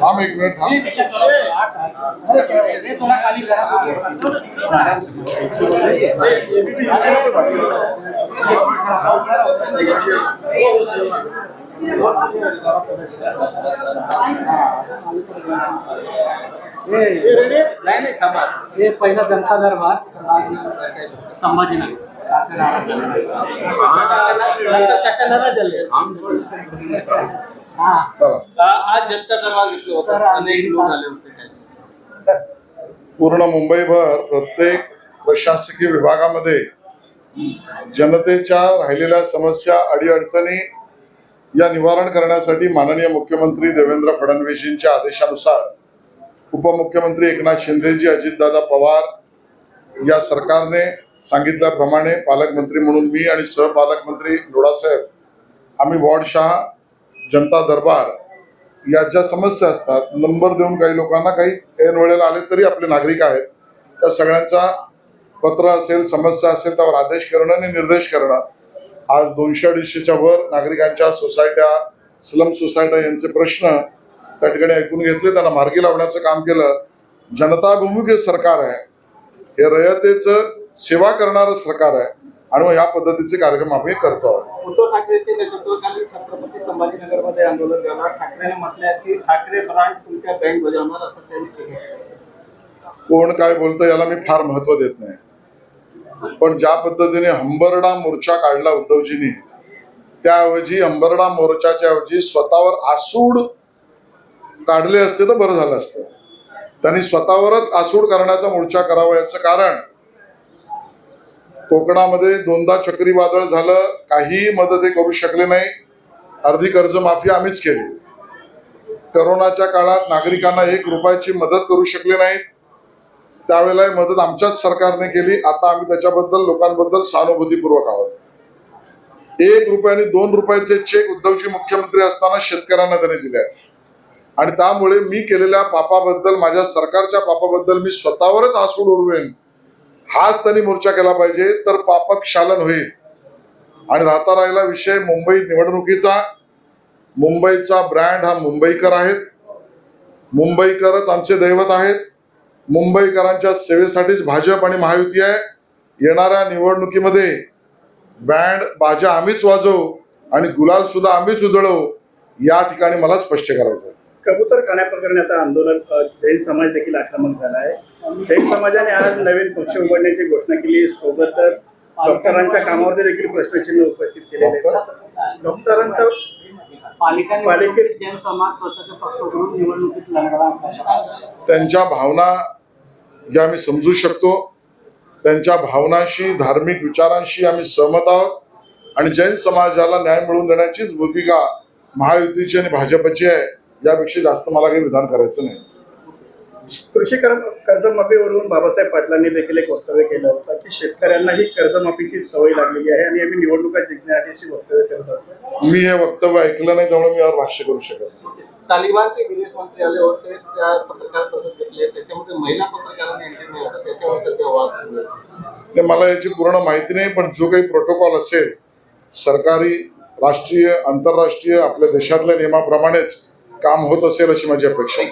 थांब एक मिनिट, थांब. हे पहिला जनता दरबार संभाजीनगर. आज जनता दरबार अनेक लोक आले होते पूर्ण मुंबईभर प्रत्येक प्रशासकीय विभागामध्ये जनतेच्या राहिलेल्या समस्या अडीअडचणी या निवारण करण्यासाठी माननीय मुख्यमंत्री देवेंद्र फडणवीसींच्या आदेशानुसार उपमुख्यमंत्री एकनाथ शिंदेजी अजितदादा पवार या सरकारने सांगितल्याप्रमाणे पालकमंत्री म्हणून मी आणि सहपालकमंत्री लोढासाहेब आम्ही वॉर्डशहा जनता दरबार या ज्या समस्या असतात नंबर देऊन काही लोकांना काही ऐन वेळेला आले तरी आपले नागरिक आहेत. त्या सगळ्यांचा पत्र असेल समस्या असेल त्यावर आदेश करणं आणि निर्देश करणं. आज दोनशे अडीचशेच्या वर नागरिकांच्या सोसायट्या स्लम सोसायट्या यांचे प्रश्न त्या ठिकाणी ऐकून घेतले त्यांना मार्गी लावण्याचं काम केलं. जनताभिमुख हे सरकार आहे. हे रयतेचं सेवा करणारं सरकार आहे आणि मग या पद्धतीचे कार्यक्रम आम्ही करतो आहोत. उद्धव ठाकरेचे नेतृत्वाखाली छत्रपती संभाजीनगरमध्ये आंदोलन करणार. ठाकरेने म्हटलंय की ठाकरे ब्रांड तुमच्या बँक बजावणार असं त्यांनी केलं. कोण काय बोलतं याला मी फार महत्त्व देत नाही. पण ज्या पद्धतीने हंबरडा मोर्चा काढला उद्धवजींनी त्याऐवजी हंबरडा मोर्चाच्या ऐवजी स्वतःवर आसूड काढले असते तर बरं झालं असतं. त्यांनी स्वतःवरच आसूड करण्याचा मोर्चा करावा याचं कारण कोकणामध्ये दोनदा चक्रीवादळ झालं काहीही मदत हे करू शकले नाही. अर्धी कर्जमाफी आम्हीच केली. करोनाच्या काळात नागरिकांना एक रुपयाची मदत करू शकले नाहीत. त्यावेळेला ही मदत आमच्याच सरकारने केली. आता आम्ही त्याच्याबद्दल लोकांबद्दल सहानुभूतीपूर्वक आहोत. एक रुपयाने दोन रुपयाचे चेक उद्धवजी मुख्यमंत्री असताना शेतकऱ्यांना त्याने दिले आहेत. आणि त्यामुळे मी केलेल्या पापाबद्दल माझ्या सरकारच्या पापाबद्दल मी स्वतःवरच आसूड ओढवेन हाच त्यांनी मोर्चा केला पाहिजे तर पापक्षालन होईल. आणि राहता राहिला विषय मुंबई निवडणुकीचा. मुंबईचा ब्रँड हा मुंबईकर आहेत. मुंबईकरच आमचे दैवत आहेत. मुंबईकरांच्या सेवेसाठीच भाजप आणि महायुती आहे. येणाऱ्या निवडणुकीमध्ये बँड बाजा आम्हीच वाजवू आणि गुलाल सुद्धा आम्हीच उधळवू या ठिकाणी मला स्पष्ट करायचं आहे कबूतर खाण्याप्रकरणी आता आंदोलन जैन समाज देखील आक्रमक झाला आहे. जैन समाजाने आज नवीन पक्ष उघडण्याची घोषणा केली. सोबतच डॉक्टरांच्या कामावरती देखील प्रश्नचिन्ह उपस्थित केलेले आहेत. डॉक्टरांचं पालिका पालिके- निवडणुकीत जैन समाज स्वतःचा पक्ष उघडून निवडणुकीत लढणार त्यांच्या भावना ज्या आम्ही समजू शकतो. त्यांच्या भावनांशी धार्मिक विचारांशी आम्ही सहमत आहोत. आणि जैन समाजाला न्याय मिळवून देण्याचीच भूमिका महायुतीची आणि भाजपची आहे यापेक्षा जास्त मला काही विधान करायचं नाही. कृषी कर्जमाफीवरून बाबासाहेब पाटलांनी देखील एक वक्तव्य केलं होतं की शेतकऱ्यांना ही कर्जमाफीची सवय लागलेली आहे आणि आम्ही निवडणुका जिंकण्यासाठी अशी वक्तव्य करत असतो. मी हे वक्तव्य ऐकलं नाही त्यामुळे मी यावर भाष्य करू शकत नाही. तालिबानचे विदेश मंत्री आले होते त्या पत्रकार त्याच्यामध्ये महिला पत्रकारांनी मला याची पूर्ण माहिती नाही पण जो काही प्रोटोकॉल असेल सरकारी राष्ट्रीय आंतरराष्ट्रीय आपल्या देशातल्या नियमाप्रमाणेच काम होत असेल अशी माझी अपेक्षा आहे.